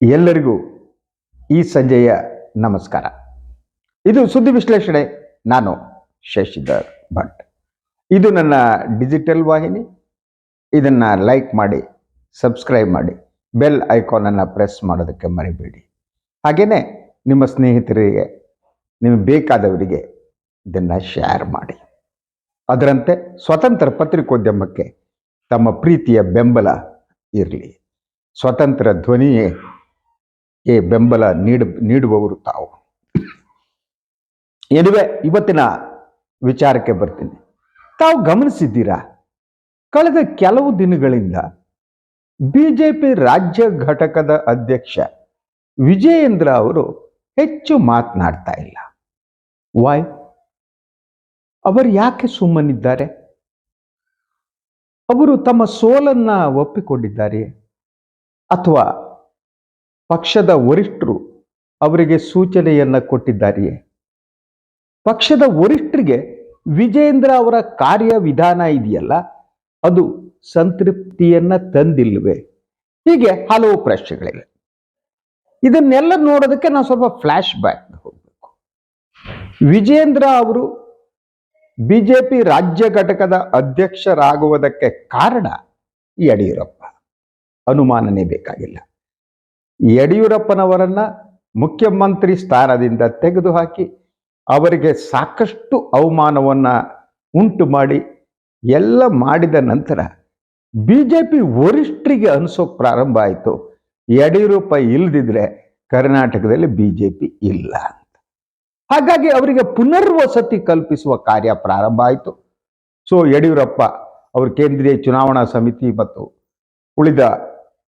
ಎಲ್ಲರಿಗೂ ಈ ಸಂಜೆಯ ನಮಸ್ಕಾರ. ಇದು ಸುದ್ದಿ ವಿಶ್ಲೇಷಣೆ. ನಾನು ಶಶಿಧರ್ ಭಟ್. ಇದು ನನ್ನ ಡಿಜಿಟಲ್ ವಾಹಿನಿ. ಇದನ್ನ ಲೈಕ್ ಮಾಡಿ, ಸಬ್ಸ್ಕ್ರೈಬ್ ಮಾಡಿ, ಬೆಲ್ ಐಕಾನನ್ನು ಪ್ರೆಸ್ ಮಾಡೋದಕ್ಕೆ ಮರಿಬೇಡಿ. ಹಾಗೆಯೇ ನಿಮ್ಮ ಸ್ನೇಹಿತರಿಗೆ ನಿಮಗೆ ಬೇಕಾದವರಿಗೆ ಇದನ್ನು ಶೇರ್ ಮಾಡಿ. ಅದರಂತೆ ಸ್ವತಂತ್ರ ಪತ್ರಿಕೋದ್ಯಮಕ್ಕೆ ತಮ್ಮ ಪ್ರೀತಿಯ ಬೆಂಬಲ ಇರಲಿ. ಸ್ವತಂತ್ರ ಧ್ವನಿಯೇ ಏ ಬೆಂಬಲ ನೀಡ, ನೀಡುವವರು ತಾವು. ಎನಿವೆ ಇವತ್ತಿನ ವಿಚಾರಕ್ಕೆ ಬರ್ತೀನಿ. ತಾವು ಗಮನಿಸಿದ್ದೀರಾ? ಕಳೆದ ಕೆಲವು ದಿನಗಳಿಂದ ಬಿಜೆಪಿ ರಾಜ್ಯ ಘಟಕದ ಅಧ್ಯಕ್ಷ ವಿಜಯೇಂದ್ರ ಅವರು ಹೆಚ್ಚು ಮಾತನಾಡ್ತಾ ಇಲ್ಲ. ವಾಯ್ ಅವರು ಯಾಕೆ ಸುಮ್ಮನಿದ್ದಾರೆ? ಅವರು ತಮ್ಮ ಸೋಲನ್ನ ಒಪ್ಪಿಕೊಂಡಿದ್ದಾರೆ ಅಥವಾ ಪಕ್ಷದ ವರಿಷ್ಠರು ಅವರಿಗೆ ಸೂಚನೆಯನ್ನ ಕೊಟ್ಟಿದ್ದಾರೆಯೇ? ಪಕ್ಷದ ವರಿಷ್ಠರಿಗೆ ವಿಜೇಂದ್ರ ಅವರ ಕಾರ್ಯವಿಧಾನ ಇದೆಯಲ್ಲ, ಅದು ಸಂತೃಪ್ತಿಯನ್ನ ತಂದಿಲ್ವೇ? ಹೀಗೆ ಹಲವು ಪ್ರಶ್ನೆಗಳಿವೆ. ಇದನ್ನೆಲ್ಲ ನೋಡೋದಕ್ಕೆ ನಾವು ಸ್ವಲ್ಪ ಫ್ಲಾಶ್ ಬ್ಯಾಕ್ ಹೋಗಬೇಕು. ವಿಜೇಂದ್ರ ಅವರು ಬಿಜೆಪಿ ರಾಜ್ಯ ಘಟಕದ ಅಧ್ಯಕ್ಷರಾಗುವುದಕ್ಕೆ ಕಾರಣ ಯಡಿಯೂರಪ್ಪ. ಅನುಮಾನನೇ ಬೇಕಾಗಿಲ್ಲ. ಯಡಿಯೂರಪ್ಪನವರನ್ನ ಮುಖ್ಯಮಂತ್ರಿ ಸ್ಥಾನದಿಂದ ತೆಗೆದುಹಾಕಿ ಅವರಿಗೆ ಸಾಕಷ್ಟು ಅವಮಾನವನ್ನ ಉಂಟು ಮಾಡಿ ಎಲ್ಲ ಮಾಡಿದ ನಂತರ ಬಿಜೆಪಿ ವರಿಷ್ಠರಿಗೆ ಅನಿಸೋಕ್ ಪ್ರಾರಂಭ ಆಯಿತು. ಯಡಿಯೂರಪ್ಪ ಇಲ್ದಿದ್ರೆ ಕರ್ನಾಟಕದಲ್ಲಿ ಬಿಜೆಪಿ ಇಲ್ಲ ಅಂತ. ಹಾಗಾಗಿ ಅವರಿಗೆ ಪುನರ್ವಸತಿ ಕಲ್ಪಿಸುವ ಕಾರ್ಯ ಪ್ರಾರಂಭ ಆಯಿತು. ಸೊ ಯಡಿಯೂರಪ್ಪ ಅವರು ಕೇಂದ್ರೀಯ ಚುನಾವಣಾ ಸಮಿತಿ ಮತ್ತು ಉಳಿದ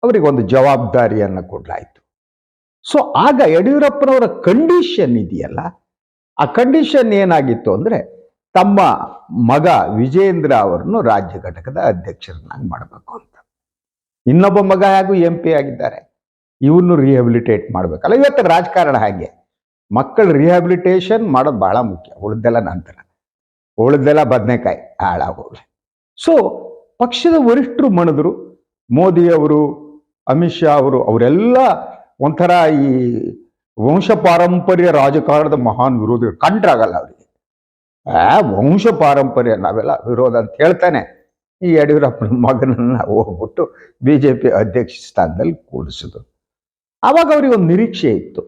ಅವರಿಗೆ ಒಂದು ಜವಾಬ್ದಾರಿಯನ್ನು ಕೊಡಲಾಯಿತು. ಸೊ ಆಗ ಯಡಿಯೂರಪ್ಪನವರ ಕಂಡೀಷನ್ ಇದೆಯಲ್ಲ? ಆ ಕಂಡೀಷನ್ ಏನಾಗಿತ್ತು ಅಂದ್ರೆ ತಮ್ಮ ಮಗ ವಿಜೇಂದ್ರ ಅವರನ್ನು ರಾಜ್ಯ ಘಟಕದ ಅಧ್ಯಕ್ಷರನ್ನಾಗಿ ಮಾಡಬೇಕು ಅಂತ. ಇನ್ನೊಬ್ಬ ಮಗ ಹಾಗೂ ಎಂ ಪಿ ಆಗಿದ್ದಾರೆ. ಇವನ್ನು ರಿಹ್ಯಾಬಿಲಿಟೇಟ್ ಮಾಡಬೇಕಲ್ಲ. ಇವತ್ತು ರಾಜಕಾರಣ ಹಾಗೆ. ಮಕ್ಕಳ ರಿಹ್ಯಾಬಿಲಿಟೇಷನ್ ಮಾಡೋದು ಬಹಳ ಮುಖ್ಯ. ಉಳಿದೆಲ್ಲ ನಂತರ. ಉಳಿದೆಲ್ಲ ಬದನೆಕಾಯಿ ಹಾಳಾಗೋಗ್ಲಿ. ಸೊ ಪಕ್ಷದ ವರಿಷ್ಠರು ಮಣಿದ್ರು. ಮೋದಿ ಅವರು ಅಮಿತ್ ಶಾ ಅವರು, ಅವರೆಲ್ಲ ಒಂಥರ ಈ ವಂಶ ಪಾರಂಪರ್ಯ ರಾಜಕಾರಣದ ಮಹಾನ್ ವಿರೋಧಿಗಳು. ಕಂಡ್ರಾಗಲ್ಲ ಅವರಿಗೆ ಆ ವಂಶ ಪಾರಂಪರ್ಯ ನಾವೆಲ್ಲ ವಿರೋಧ ಅಂತ ಹೇಳ್ತಾನೆ. ಈ ಯಡಿಯೂರಪ್ಪನ ಮಗನನ್ನ ಹೋಗ್ಬಿಟ್ಟು ಬಿ ಜೆ ಪಿ ಅಧ್ಯಕ್ಷ ಸ್ಥಾನದಲ್ಲಿ ಕೂಡಿಸಿದ್ರು ಆವಾಗ ಅವರಿಗೆ ಒಂದು ನಿರೀಕ್ಷೆ ಇತ್ತು.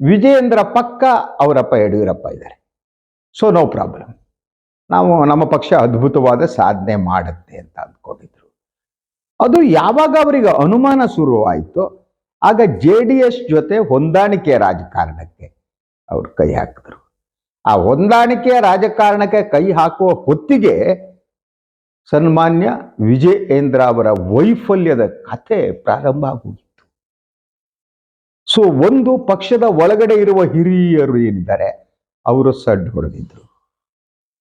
ವಿಜಯೇಂದ್ರ ಪಕ್ಕ ಅವರಪ್ಪ, ಯಡಿಯೂರಪ್ಪ ಇದ್ದಾರೆ. ಸೊ ನೋ ಪ್ರಾಬ್ಲಮ್ ನಾವು ನಮ್ಮ ಪಕ್ಷ ಅದ್ಭುತವಾದ ಸಾಧನೆ ಮಾಡುತ್ತೆ ಅಂತ ಅಂದ್ಕೊಂಡಿದ್ರು. ಅದು ಯಾವಾಗ ಅವರಿಗೆ ಅನುಮಾನ ಶುರುವಾಯಿತು ಆಗ ಜೆ ಡಿ ಎಸ್ ಜೊತೆ ಹೊಂದಾಣಿಕೆ ರಾಜಕಾರಣಕ್ಕೆ ಅವರು ಕೈ ಹಾಕಿದ್ರು. ಆ ಹೊಂದಾಣಿಕೆಯ ರಾಜಕಾರಣಕ್ಕೆ ಕೈ ಹಾಕುವ ಹೊತ್ತಿಗೆ ಸನ್ಮಾನ್ಯ ವಿಜಯೇಂದ್ರ ಅವರ ವೈಫಲ್ಯದ ಕಥೆ ಪ್ರಾರಂಭ ಆಗೋಗಿತ್ತು. ಸೊ, ಒಂದು ಪಕ್ಷದ ಒಳಗಡೆ ಇರುವ ಹಿರಿಯರು ಏನಿದ್ದಾರೆ, ಅವರು ಸಡ್ ಹೊಡೆದಿದ್ರು.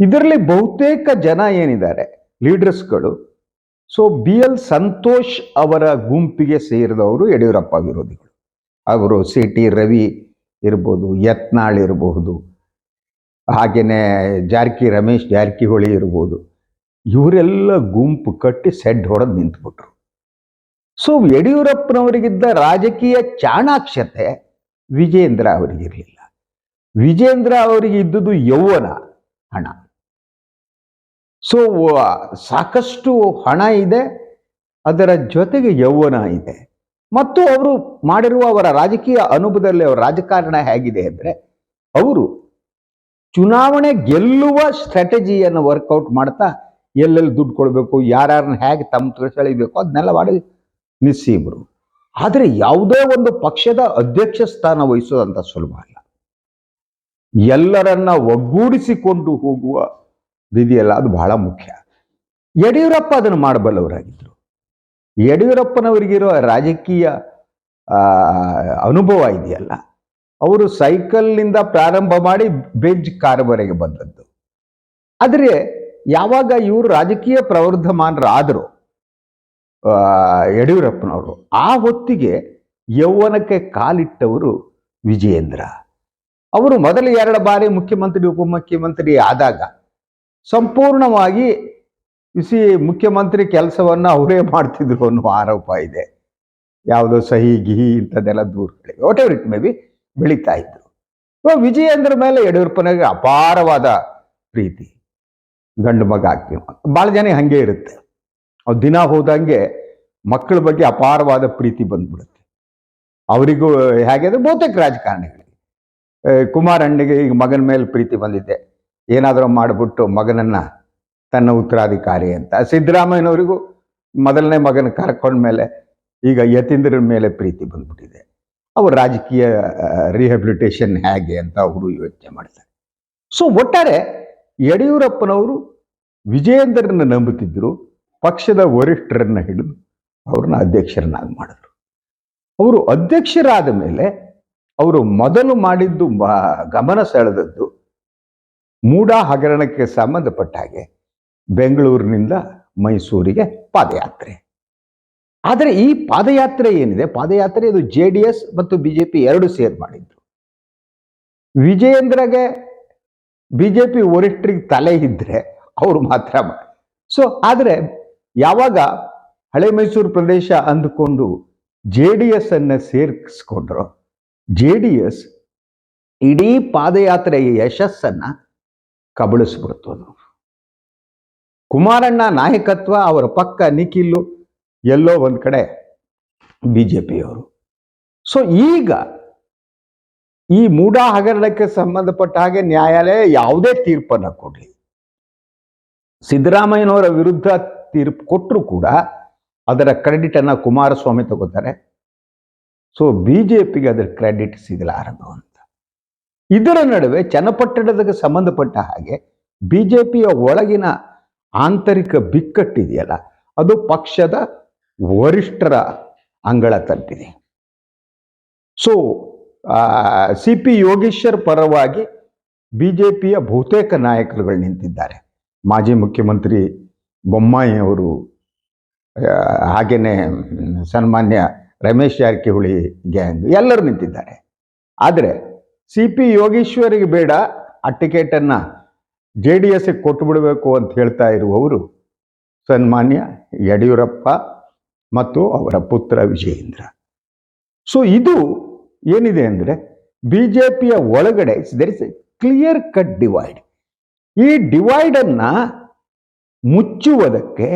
ಇದರಲ್ಲಿ ಬಹುತೇಕ ಜನ ಏನಿದ್ದಾರೆ, ಲೀಡರ್ಸ್ಗಳು ಸೊ ಬಿ ಎಲ್ ಸಂತೋಷ್ ಅವರ ಗುಂಪಿಗೆ ಸೇರಿದವರು ಯಡಿಯೂರಪ್ಪ ವಿರೋಧಿಗಳು. ಅವರು ಸಿ ಟಿ ರವಿ ಇರ್ಬೋದು, ಯತ್ನಾಳ್ ಇರಬಹುದು ಹಾಗೆಯೇ ಜಾರ್ಕಿ ರಮೇಶ್, ಜಾರಕಿಹೊಳಿ ಇರ್ಬೋದು. ಇವರೆಲ್ಲ ಗುಂಪು ಕಟ್ಟಿ ಸೆಡ್ ಹೊಡೆದು ನಿಂತ್ಬಿಟ್ರು. ಸೊ ಯಡಿಯೂರಪ್ಪನವರಿಗಿದ್ದ ರಾಜಕೀಯ ಚಾಣಾಕ್ಷತೆ ವಿಜೇಂದ್ರ ಅವರಿಗಿರಲಿಲ್ಲ. ವಿಜೇಂದ್ರ ಅವರಿಗೆ ಇದ್ದುದು ಯೌವನ ಹಣ. ಸೊ ಸಾಕಷ್ಟು ಹಣ ಇದೆ, ಅದರ ಜೊತೆಗೆ ಯೌವನ ಇದೆ. ಮತ್ತು ಅವರು ಮಾಡಿರುವ ಅವರ ರಾಜಕೀಯ ಅನುಭವದಲ್ಲಿ ಅವರ ರಾಜಕಾರಣ ಹೇಗಿದೆ ಅಂದರೆ, ಅವರು ಚುನಾವಣೆ ಗೆಲ್ಲುವ ಸ್ಟ್ರಾಟಜಿಯನ್ನು ವರ್ಕೌಟ್ ಮಾಡ್ತಾ, ಎಲ್ಲೆಲ್ಲಿ ದುಡ್ಡು ಕೊಡಬೇಕು ಯಾರ್ಯಾರನ್ನ ಹೇಗೆ ತಮ್ಮ ಸೆಳಿಬೇಕು, ಅದನ್ನೆಲ್ಲ ಮಾಡಿ ನಿಸ್ಸೀಬರು ಆದರೆ ಯಾವುದೇ ಒಂದು ಪಕ್ಷದ ಅಧ್ಯಕ್ಷ ಸ್ಥಾನ ವಹಿಸೋದಂತ ಸುಲಭ ಅಲ್ಲ. ಎಲ್ಲರನ್ನ ಒಗ್ಗೂಡಿಸಿಕೊಂಡು ಹೋಗುವ ಇದೆಯಲ್ಲ, ಅದು ಬಹಳ ಮುಖ್ಯ. ಯಡಿಯೂರಪ್ಪ ಅದನ್ನು ಮಾಡಬಲ್ಲವರಾಗಿದ್ದರು ಯಡಿಯೂರಪ್ಪನವರಿಗಿರೋ ರಾಜಕೀಯ ಅನುಭವ ಇದೆಯಲ್ಲ. ಅವರು ಸೈಕಲ್ನಿಂದ ಪ್ರಾರಂಭ ಮಾಡಿ ಬೆಂಚ್ ಕಾರವರೆಗೆ ಬಂದದ್ದು. ಆದರೆ, ಯಾವಾಗ ಇವರು ರಾಜಕೀಯ ಪ್ರವರ್ಧಮಾನರಾದರು ಯಡಿಯೂರಪ್ಪನವರು, ಆ ಹೊತ್ತಿಗೆ ಯೌವನಕ್ಕೆ ಕಾಲಿಟ್ಟವರು ವಿಜಯೇಂದ್ರ. ಅವರು ಮೊದಲ ಎರಡು ಬಾರಿ ಮುಖ್ಯಮಂತ್ರಿ, ಉಪಮುಖ್ಯಮಂತ್ರಿ ಆದಾಗ ಸಂಪೂರ್ಣವಾಗಿ ಬಿಸಿ ಮುಖ್ಯಮಂತ್ರಿ ಕೆಲಸವನ್ನ ಅವರೇ ಮಾಡ್ತಿದ್ರು ಅನ್ನೋ ಆರೋಪ ಇದೆ. ಯಾವುದೋ ಸಹಿ, ಗಿಹಿ ಇಂಥದ್ದೆಲ್ಲ ದೂರ whatever it may be ಬೆಳೀತಾ ಇದ್ರು. ವಿಜಯೇಂದ್ರ ಮೇಲೆ ಯಡಿಯೂರಪ್ಪನಿಗೆ ಅಪಾರವಾದ ಪ್ರೀತಿ. ಗಂಡು ಮಗ ಆಗ್ತಿ ಭಾಳ ಜನ ಹಂಗೆ ಇರುತ್ತೆ. ಅವ್ರು ದಿನ ಹೋದಂಗೆ ಮಕ್ಕಳ ಬಗ್ಗೆ ಅಪಾರವಾದ ಪ್ರೀತಿ ಬಂದ್ಬಿಡುತ್ತೆ. ಅವರಿಗೂ, ಹೇಗೆ ಬಹುತೇಕ ರಾಜಕಾರಣಿಗಳಿಗೆ. ಕುಮಾರಣ್ಣಗೆ ಈಗ ಮಗನ ಮೇಲೆ ಪ್ರೀತಿ ಬಂದಿದೆ. ಏನಾದರೂ ಮಾಡಿಬಿಟ್ಟು ಮಗನನ್ನ ತನ್ನ ಉತ್ತರಾಧಿಕಾರಿ ಅಂತ. ಸಿದ್ದರಾಮಯ್ಯನವರಿಗೂ ಮೊದಲನೇ ಮಗನ ಕರ್ಕೊಂಡ್ಮೇಲೆ ಈಗ ಯತೀಂದ್ರ ಮೇಲೆ ಪ್ರೀತಿ ಬಂದ್ಬಿಟ್ಟಿದೆ. ಅವ್ರ ರಾಜಕೀಯ ರಿಹ್ಯಾಬಿಲಿಟೇಷನ್ ಹೇಗೆ ಅಂತ ಅವರು ಯೋಚನೆ ಮಾಡ್ತಾರೆ. ಸೊ ಒಟ್ಟಾರೆ ಯಡಿಯೂರಪ್ಪನವರು ವಿಜಯೇಂದ್ರನ ನಂಬುತ್ತಿದ್ದರು ಪಕ್ಷದ ವರಿಷ್ಠರನ್ನ ಹಿಡಿದು ಅವ್ರನ್ನ ಅಧ್ಯಕ್ಷರನ್ನಾಗಿ ಮಾಡಿದ್ರು. ಅವರು ಅಧ್ಯಕ್ಷರಾದ ಮೇಲೆ ಅವರು ಮೊದಲು ಮಾಡಿದ್ದು ಗಮನ ಸೆಳೆದದ್ದು ಮೂಡಾ ಹಗರಣಕ್ಕೆ ಸಂಬಂಧಪಟ್ಟ ಹಾಗೆ ಬೆಂಗಳೂರಿನಿಂದ ಮೈಸೂರಿಗೆ ಪಾದಯಾತ್ರೆ. ಆದರೆ ಈ ಪಾದಯಾತ್ರೆ ಏನಿದೆ? ಪಾದಯಾತ್ರೆ ಇದು ಜೆ ಡಿ ಎಸ್ ಮತ್ತು ಬಿಜೆಪಿ ಎರಡು ಸೇರ್ ಮಾಡಿದ್ರು. ವಿಜಯೇಂದ್ರಗೆ ಬಿಜೆಪಿ ವರಿಷ್ಠರಿಗೆ ತಲೆ ಇದ್ರೆ ಅವರು ಮಾತ್ರ ಸೊ ಆದರೆ ಯಾವಾಗ ಹಳೆ ಮೈಸೂರು ಪ್ರದೇಶ ಅಂದುಕೊಂಡು ಜೆ ಡಿ ಎಸ್ ಅನ್ನ ಸೇರಿಸ್ಕೊಂಡ್ರು, ಜೆ ಡಿ ಎಸ್ ಇಡೀ ಪಾದಯಾತ್ರೆಯ ಯಶಸ್ಸನ್ನ ಕಬಳಿಸ್ಬಿಡ್ತು ಅದು. ಕುಮಾರಣ್ಣ ನಾಯಕತ್ವ ಅವರ ಪಕ್ಕ ನಿಖಿಲ್ಲು, ಎಲ್ಲೋ ಒಂದ್ ಕಡೆ ಬಿ ಜೆ ಸೊ ಈಗ ಈ ಮೂಡಾ ಹಗರಣಕ್ಕೆ ಸಂಬಂಧಪಟ್ಟ ಹಾಗೆ ನ್ಯಾಯಾಲಯ ಯಾವುದೇ ತೀರ್ಪನ್ನು ಕೊಡಲಿ. ಸಿದ್ದರಾಮಯ್ಯನವರ ವಿರುದ್ಧ ತೀರ್ಪು ಕೊಟ್ಟರು ಕೂಡ ಅದರ ಕ್ರೆಡಿಟ್ ಅನ್ನ ಕುಮಾರಸ್ವಾಮಿ ತಗೋತಾರೆ. ಸೊ ಬಿ ಜೆ ಅದರ ಕ್ರೆಡಿಟ್ ಸಿಗಲಾರದು ಅಂತ ಇದರ ನಡುವೆ ಚನ್ನಪಟ್ಟಣದಕ್ಕೆ ಸಂಬಂಧಪಟ್ಟ ಹಾಗೆ ಬಿ ಜೆ ಪಿಯ ಒಳಗಿನ ಆಂತರಿಕ ಬಿಕ್ಕಟ್ಟಿದೆಯಲ್ಲ, ಅದು ಪಕ್ಷದ ವರಿಷ್ಠರ ಅಂಗಳ ತಟ್ಟಿದೆ ಸೊ ಸಿ ಪಿ ಯೋಗೇಶ್ವರ್ ಪರವಾಗಿ ಬಿ ಜೆ ಪಿಯ ಬಹುತೇಕ ನಾಯಕರುಗಳು ನಿಂತಿದ್ದಾರೆ. ಮಾಜಿ ಮುಖ್ಯಮಂತ್ರಿ ಬೊಮ್ಮಾಯಿ ಅವರು ಹಾಗೆಯೇ ಸನ್ಮಾನ್ಯ ರಮೇಶ್ ಜಾರಕಿಹೊಳಿ ಗ್ಯಾಂಗ್ ಎಲ್ಲರೂ ನಿಂತಿದ್ದಾರೆ. ಆದರೆ ಸಿ ಪಿ ಯೋಗೇಶ್ವರಿಗೆ ಬೇಡ, ಆ ಟಿಕೆಟನ್ನು ಜೆ ಡಿ ಎಸ್ಗೆ ಕೊಟ್ಟು ಬಿಡಬೇಕು ಅಂತ ಹೇಳ್ತಾ ಇರುವವರು ಸನ್ಮಾನ್ಯ ಯಡಿಯೂರಪ್ಪ ಮತ್ತು ಅವರ ಪುತ್ರ ವಿಜಯೇಂದ್ರ. ಸೊ ಇದು ಏನಿದೆ ಅಂದರೆ ಬಿ ಜೆ ಪಿಯ ಒಳಗಡೆ there is a clear cut divide ಈ ಡಿವೈಡನ್ನು ಮುಚ್ಚುವುದಕ್ಕೆ,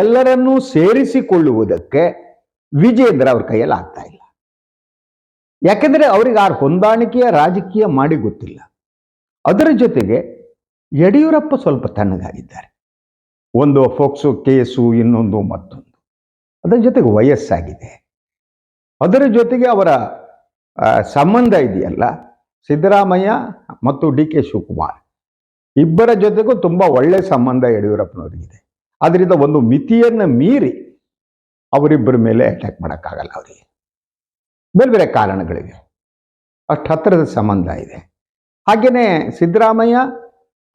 ಎಲ್ಲರನ್ನೂ ಸೇರಿಸಿಕೊಳ್ಳುವುದಕ್ಕೆ ವಿಜೇಂದ್ರ ಅವ್ರ ಕೈಯಲ್ಲಿ ಆಗ್ತಾ ಇಲ್ಲ. ಯಾಕೆಂದ್ರೆ ಅವರಿಗೆ ಆ ಹೊಂದಾಣಿಕೆಯ ರಾಜಕೀಯ ಮಾಡಿ ಗೊತ್ತಿಲ್ಲ. ಅದರ ಜೊತೆಗೆ ಯಡಿಯೂರಪ್ಪ ಸ್ವಲ್ಪ ತಣ್ಣಗಾಗಿದ್ದಾರೆ. ಒಂದು ಫೋಕ್ಸು ಕೇಸು, ಇನ್ನೊಂದು ಮತ್ತೊಂದು. ಅದರ ಜೊತೆಗೆ ವಯಸ್ಸಾಗಿದೆ. ಅದರ ಜೊತೆಗೆ ಅವರ ಸಂಬಂಧ ಇದೆಯಲ್ಲ? ಸಿದ್ದರಾಮಯ್ಯ ಮತ್ತು ಡಿ ಕೆ ಶಿವಕುಮಾರ್. ಇಬ್ಬರ ಜೊತೆಗೂ ತುಂಬಾ ಒಳ್ಳೆ ಸಂಬಂಧ ಯಡಿಯೂರಪ್ಪನವರಿಗಿದೆ. ಅದರಿಂದ ಒಂದು ಮಿತಿಯನ್ನು ಮೀರಿ ಅವರಿಬ್ಬರ ಮೇಲೆ ಅಟ್ಯಾಕ್ ಮಾಡೋಕ್ಕಾಗಲ್ಲ ಅವರಿಗೆ. ಬೇರೆ ಬೇರೆ ಕಾರಣಗಳಿವೆ ಅಷ್ಟು ಹತ್ತಿರದ ಸಂಬಂಧ ಇದೆ. ಹಾಗೆಯೇ ಸಿದ್ದರಾಮಯ್ಯ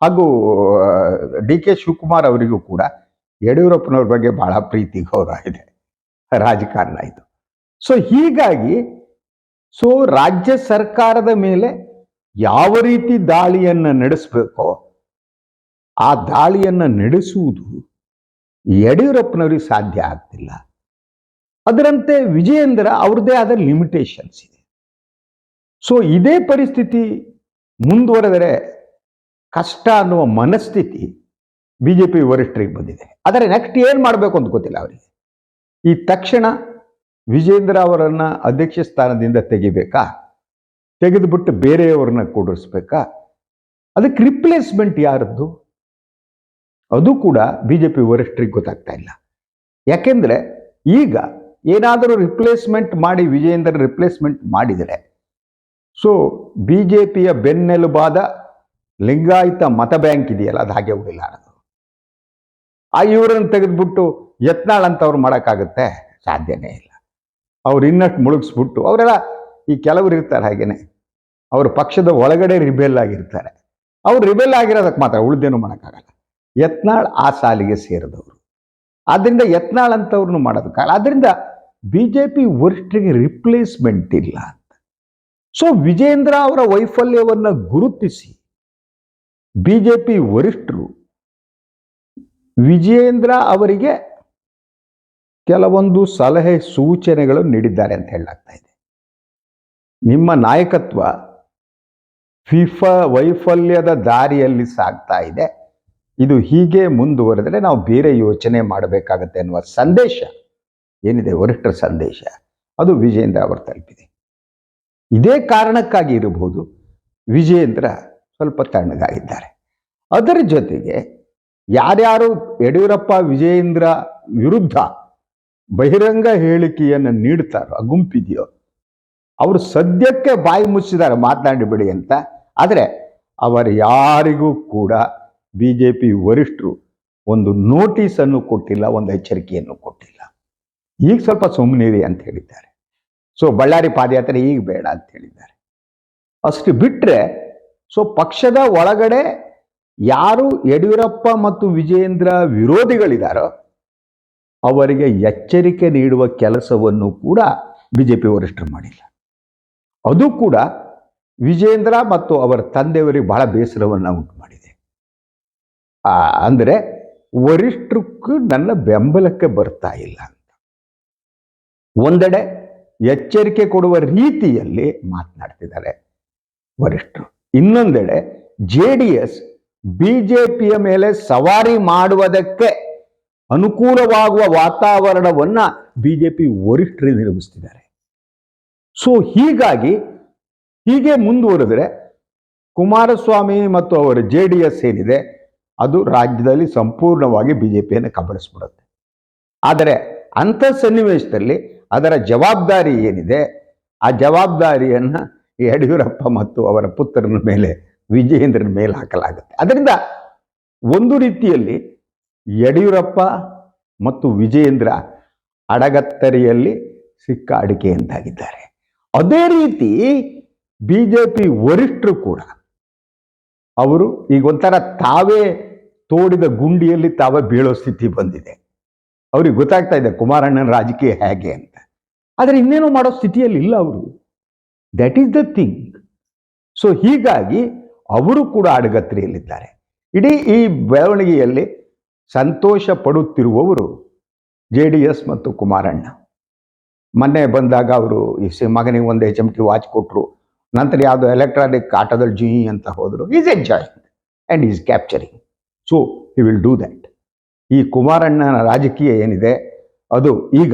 ಹಾಗೂ ಡಿ ಕೆ ಶಿವಕುಮಾರ್ ಅವರಿಗೂ ಕೂಡ ಯಡಿಯೂರಪ್ಪನವ್ರ ಬಗ್ಗೆ ಬಹಳ ಪ್ರೀತಿ, ಗೌರವ ಇದೆ. ರಾಜಕಾರಣ ಇದು. ಸೊ ಹೀಗಾಗಿ ಸೊ ರಾಜ್ಯ ಸರ್ಕಾರದ ಮೇಲೆ ಯಾವ ರೀತಿ ದಾಳಿಯನ್ನು ನಡೆಸಬೇಕೋ, ಆ ದಾಳಿಯನ್ನು ನಡೆಸುವುದು ಯಡಿಯೂರಪ್ಪನವ್ರಿಗೆ ಸಾಧ್ಯ ಆಗ್ತಿಲ್ಲ. ಅದರಂತೆ ವಿಜಯೇಂದ್ರ ಅವ್ರದ್ದೇ ಆದ ಲಿಮಿಟೇಷನ್ಸ್ ಇದೆ. ಸೊ ಇದೇ ಪರಿಸ್ಥಿತಿ ಮುಂದುವರೆದರೆ ಕಷ್ಟ ಅನ್ನುವ ಮನಸ್ಥಿತಿ ಬಿ ಜೆ ಪಿ ವರಿಷ್ಠರಿಗೆ ಬಂದಿದೆ. ಆದರೆ ನೆಕ್ಸ್ಟ್ ಏನು ಮಾಡಬೇಕು ಅಂತ ಗೊತ್ತಿಲ್ಲ ಅವರಿಗೆ. ಈ ತಕ್ಷಣ ವಿಜೇಂದ್ರ ಅವರನ್ನು ಅಧ್ಯಕ್ಷ ಸ್ಥಾನದಿಂದ ತೆಗಿಬೇಕಾ? ತೆಗೆದುಬಿಟ್ಟು ಬೇರೆಯವರನ್ನ ಕೂಡಿಸ್ಬೇಕಾ? ಅದಕ್ಕೆ ರಿಪ್ಲೇಸ್ಮೆಂಟ್ ಯಾರದ್ದು? ಅದು ಕೂಡ ಬಿ ಜೆ ಪಿ ವರಿಷ್ಠರಿಗೆ ಗೊತ್ತಾಗ್ತಾ ಇಲ್ಲ. ಯಾಕೆಂದರೆ ಈಗ ಏನಾದರೂ ರಿಪ್ಲೇಸ್ಮೆಂಟ್ ಮಾಡಿ, ವಿಜಯೇಂದ್ರ ರಿಪ್ಲೇಸ್ಮೆಂಟ್ ಮಾಡಿದರೆ ಸೊ ಬಿ ಜೆ ಪಿಯ ಬೆನ್ನೆಲುಬಾದ ಲಿಂಗಾಯತ ಮತ ಬ್ಯಾಂಕ್ ಇದೆಯಲ್ಲ, ಅದು ಹಾಗೆ ಉಳಿಲಾರದು. ಆ ಇವರನ್ನು ತೆಗೆದುಬಿಟ್ಟು ಯತ್ನಾಳ್ ಅಂತ ಅವ್ರು ಮಾಡೋಕ್ಕಾಗುತ್ತೆ? ಸಾಧ್ಯನೇ ಇಲ್ಲ. ಅವ್ರು ಇನ್ನಷ್ಟು ಮುಳುಗಿಸ್ಬಿಟ್ಟು, ಅವರೆಲ್ಲ ಈ ಕೆಲವರು ಇರ್ತಾರೆ ಹಾಗೇನೆ, ಅವ್ರ ಪಕ್ಷದ ಒಳಗಡೆ ರಿಬೆಲ್ ಆಗಿರ್ತಾರೆ. ಅವ್ರು ರಿಬೆಲ್ ಆಗಿರೋದಕ್ಕೆ ಮಾತ್ರ, ಉಳ್ದೇನು ಮಾಡೋಕ್ಕಾಗಲ್ಲ. ಯತ್ನಾಳ್ ಆ ಸಾಲಿಗೆ ಸೇರಿದವರು. ಆದ್ದರಿಂದ ಯತ್ನಾಳ್ ಅಂತವ್ರನ್ನು ಮಾಡೋದಕ್ಕಾಗಲ್ಲ. ಆದ್ರಿಂದ ಬಿ ಜೆ ಪಿ ವರಿಷ್ಠರಿಗೆ ರಿಪ್ಲೇಸ್ಮೆಂಟ್ ಇಲ್ಲ ಅಂತ. ಸೊ ವಿಜೇಂದ್ರ ಅವರ ವೈಫಲ್ಯವನ್ನು ಗುರುತಿಸಿ ಬಿ ಜೆ ಪಿ ವರಿಷ್ಠರು ವಿಜೇಂದ್ರ ಅವರಿಗೆ ಕೆಲವೊಂದು ಸಲಹೆ ಸೂಚನೆಗಳು ನೀಡಿದ್ದಾರೆ ಅಂತ ಹೇಳಲಾಗ್ತಾ ಇದೆ. ನಿಮ್ಮ ನಾಯಕತ್ವ ಫಿಫಾ ವೈಫಲ್ಯದ ದಾರಿಯಲ್ಲಿ ಸಾಗ್ತಾ ಇದೆ. ಇದು ಹೀಗೆ ಮುಂದುವರೆದರೆ ನಾವು ಬೇರೆ ಯೋಚನೆ ಮಾಡಬೇಕಾಗತ್ತೆ ಅನ್ನುವ ಸಂದೇಶ ಏನಿದೆ ವರಿಷ್ಠರ ಸಂದೇಶ? ಅದು ವಿಜೇಂದ್ರ ಅವರು ತಲುಪಿದೆ. ಇದೇ ಕಾರಣಕ್ಕಾಗಿ ಇರಬಹುದು ವಿಜೇಂದ್ರ ಸ್ವಲ್ಪ ತಣ್ಣಗಾಗಿದ್ದಾರೆ. ಅದರ ಜೊತೆಗೆ ಯಾರ್ಯಾರು ಯಡಿಯೂರಪ್ಪ ವಿಜೇಂದ್ರ ವಿರುದ್ಧ ಬಹಿರಂಗ ಹೇಳಿಕೆಯನ್ನು ನೀಡ್ತಾರೋ, ಆ ಗುಂಪಿದೆಯೋ, ಅವರು ಸದ್ಯಕ್ಕೆ ಬಾಯಿ ಮುಚ್ಚಿದ್ದಾರೆ ಮಾತನಾಡಿಬಿಡಿ ಅಂತ. ಆದರೆ ಅವರು ಯಾರಿಗೂ ಕೂಡ ಬಿ ಜೆ ಪಿ ವರಿಷ್ಠರು ಒಂದು ನೋಟಿಸನ್ನು ಕೊಟ್ಟಿಲ್ಲ, ಒಂದು ಎಚ್ಚರಿಕೆಯನ್ನು ಕೊಟ್ಟಿಲ್ಲ. ಈಗ ಸ್ವಲ್ಪ ಸುಮ್ಮನಿರಿ ಅಂತ ಹೇಳಿದ್ದಾರೆ. ಸೊ ಬಳ್ಳಾರಿ ಪಾದಯಾತ್ರೆ ಈಗ ಬೇಡ ಅಂತ ಹೇಳಿದ್ದಾರೆ. ಅಷ್ಟು ಬಿಟ್ಟರೆ ಸೊ ಪಕ್ಷದ ಒಳಗಡೆ ಯಾರು ಯಡಿಯೂರಪ್ಪ ಮತ್ತು ವಿಜಯೇಂದ್ರ ವಿರೋಧಿಗಳಿದ್ದಾರೋ ಅವರಿಗೆ ಎಚ್ಚರಿಕೆ ನೀಡುವ ಕೆಲಸವನ್ನು ಕೂಡ ಬಿಜೆಪಿ ವರಿಷ್ಠರು ಮಾಡಿಲ್ಲ. ಅದು ಕೂಡ ವಿಜೇಂದ್ರ ಮತ್ತು ಅವರ ತಂದೆಯವರಿಗೆ ಬಹಳ ಬೇಸರವನ್ನು ಉಂಟು ಮಾಡಿದೆ. ಅಂದರೆ ವರಿಷ್ಠಕ್ಕೂ ನನ್ನ ಬೆಂಬಲಕ್ಕೆ ಬರ್ತಾ ಇಲ್ಲ. ಅಂತ ಒಂದೆಡೆ ಎಚ್ಚರಿಕೆ ಕೊಡುವ ರೀತಿಯಲ್ಲಿ ಮಾತನಾಡ್ತಿದ್ದಾರೆ ವರಿಷ್ಠರು. ಇನ್ನೊಂದೆಡೆ ಜೆ ಡಿ ಎಸ್ ಬಿಜೆಪಿಯ ಮೇಲೆ ಸವಾರಿ ಮಾಡುವುದಕ್ಕೆ ಅನುಕೂಲವಾಗುವ ವಾತಾವರಣವನ್ನ ಬಿಜೆಪಿ ವರಿಷ್ಠರು ನಿರ್ಮಿಸ್ತಿದ್ದಾರೆ. ಸೊ ಹೀಗಾಗಿ ಹೀಗೆ ಮುಂದುವರೆದರೆ ಕುಮಾರಸ್ವಾಮಿ ಮತ್ತು ಅವರ ಜೆ ಡಿ ಎಸ್ ಏನಿದೆ, ಅದು ರಾಜ್ಯದಲ್ಲಿ ಸಂಪೂರ್ಣವಾಗಿ ಬಿಜೆಪಿಯನ್ನು ಕಬಳಿಸ್ಬಿಡುತ್ತೆ. ಆದರೆ ಅಂಥ ಸನ್ನಿವೇಶದಲ್ಲಿ ಅದರ ಜವಾಬ್ದಾರಿ ಏನಿದೆ? ಆ ಜವಾಬ್ದಾರಿಯನ್ನು ಯಡಿಯೂರಪ್ಪ ಮತ್ತು ಅವರ ಪುತ್ರನ ಮೇಲೆ, ವಿಜಯೇಂದ್ರನ ಮೇಲೆ ಹಾಕಲಾಗುತ್ತೆ. ಅದರಿಂದ ಒಂದು ರೀತಿಯಲ್ಲಿ ಯಡಿಯೂರಪ್ಪ ಮತ್ತು ವಿಜಯೇಂದ್ರ ಅಡಗತ್ತರಿಯಲ್ಲಿ ಸಿಕ್ಕ ಅಡಿಕೆಯಂತಾಗಿದ್ದಾರೆ ಅದೇ ರೀತಿ ಬಿ ಜೆ ಪಿ ವರಿಷ್ಠರು ಕೂಡ, ಅವರು ಈಗ ಒಂಥರ ತಾವೇ ತೋಡಿದ ಗುಂಡಿಯಲ್ಲಿ ತಾವೇ ಬೀಳೋ ಸ್ಥಿತಿ ಬಂದಿದೆ. ಅವ್ರಿಗೆ ಗೊತ್ತಾಗ್ತಾ ಇದೆ ಕುಮಾರಣ್ಣನ ರಾಜಕೀಯ ಹೇಗೆ ಅಂತ. ಆದರೆ ಇನ್ನೇನು ಮಾಡೋ ಸ್ಥಿತಿಯಲ್ಲಿ ಇಲ್ಲ ಅವರು. That is the thing so ಹೀಗಾಗಿ ಅವರು ಕೂಡ ಅಡಗತ್ರಿಯಲ್ಲಿದ್ದಾರೆ. ಇಡೀ ಈ ಬೆಳವಣಿಗೆಯಲ್ಲಿ ಸಂತೋಷ ಪಡುತ್ತಿರುವವರು ಜೆ ಡಿ ಎಸ್ ಮತ್ತು ಕುಮಾರಣ್ಣ. ಮೊನ್ನೆ ಬಂದಾಗ ಅವರು ಈ ಸಿ ಮಗನಿಗೆ ಒಂದು ಎಚ್ ಎಂ ಟಿ ವಾಚ್ ಕೊಟ್ಟರು ನಂತರ ಯಾವುದೋ ಎಲೆಕ್ಟ್ರಾನಿಕ್ ಆಟೋದಲ್ಲಿ ಜೀ ಅಂತ ಹೋದರು. Is enjoying and is capturing so he will do that ಈ ಕುಮಾರಣ್ಣನ ರಾಜಕೀಯ ಏನಿದೆ, ಅದು ಈಗ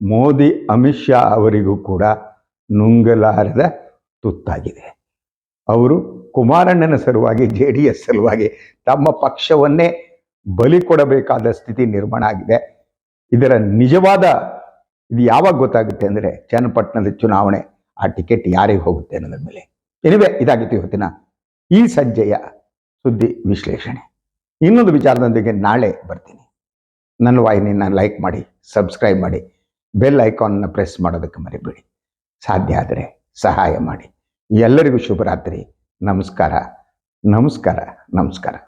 ಮೋದಿ, ಅಮಿತ್ ಶಾ ಅವರಿಗೂ ಕೂಡ ನುಂಗಲಾರದ ತುತ್ತಾಗಿದೆ. ಅವರು ಕುಮಾರಣ್ಣನ ಸಲುವಾಗಿ, ಜೆ ಡಿ ಎಸ್ ಸಲುವಾಗಿ ತಮ್ಮ ಪಕ್ಷವನ್ನೇ ಬಲಿ ಕೊಡಬೇಕಾದ ಸ್ಥಿತಿ ನಿರ್ಮಾಣ ಆಗಿದೆ. ಇದರ ನಿಜವಾದ ಇದು ಯಾವಾಗ ಗೊತ್ತಾಗುತ್ತೆ ಅಂದರೆ, ಚನ್ನಪಟ್ಟಣದ ಚುನಾವಣೆ, ಆ ಟಿಕೆಟ್ ಯಾರಿಗೆ ಹೋಗುತ್ತೆ ಅನ್ನೋದ್ರ ಮೇಲೆ. ಎನಿವೆ ಇದಾಗಿತ್ತು ಇವತ್ತಿನ ಈ ಸಂಜೆಯ ಸುದ್ದಿ ವಿಶ್ಲೇಷಣೆ. ಇನ್ನೊಂದು ವಿಚಾರದೊಂದಿಗೆ ನಾಳೆ ಬರ್ತೀನಿ. ನನ್ನ ವಾಹಿನಿನ ಲೈಕ್ ಮಾಡಿ ಸಬ್ಸ್ಕ್ರೈಬ್ ಮಾಡಿ ಬೆಲ್ ಐಕಾನ್ನ ಪ್ರೆಸ್ ಮಾಡೋದಕ್ಕೆ ಮರಿಬೇಡಿ. ಸಾಧ್ಯ ಆದರೆ ಸಹಾಯ ಮಾಡಿ. ಎಲ್ಲರಿಗೂ ಶುಭರಾತ್ರಿ. ನಮಸ್ಕಾರ. ನಮಸ್ಕಾರ. ನಮಸ್ಕಾರ.